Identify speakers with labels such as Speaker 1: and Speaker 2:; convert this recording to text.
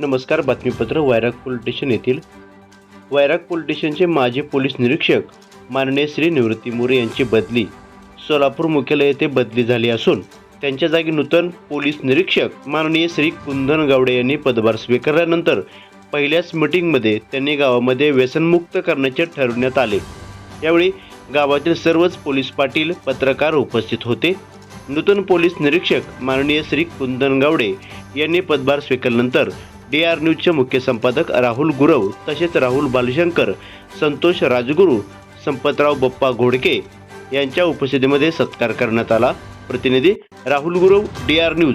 Speaker 1: नमस्कार बातमीपत्र वायराग police station येथील. वायराग पोलीस स्टेशनचे माजी पोलीस निरीक्षक माननीय श्री निवृत्ती मोरे यांची बदली. सोलापूर मुख्यालय येथे बदली झाली असून त्यांच्या जागी नूतन पोलीस निरीक्षक माननीय श्री कुंदन गावडे यांनी पदभार स्वीकारल्यानंतर पहिल्याच मिटिंगमध्ये त्यांनी गावामध्ये व्यसनमुक्त करण्याचे ठरवण्यात आले. यावेळी गावातील सर्वच पोलीस पाटील पत्रकार उपस्थित होते. नूतन पोलीस निरीक्षक माननीय श्री कुंदन गावडे यांनी पदभार स्वीकारल्यानंतर डी आर न्यूजचे मुख्य संपादक राहुल गुरव तसेच राहुल बालशंकर संतोष राजगुरू संपतराव बप्पा घोडके यांच्या उपस्थितीमध्ये सत्कार करण्यात आला. प्रतिनिधी Rahul Gurav D R news.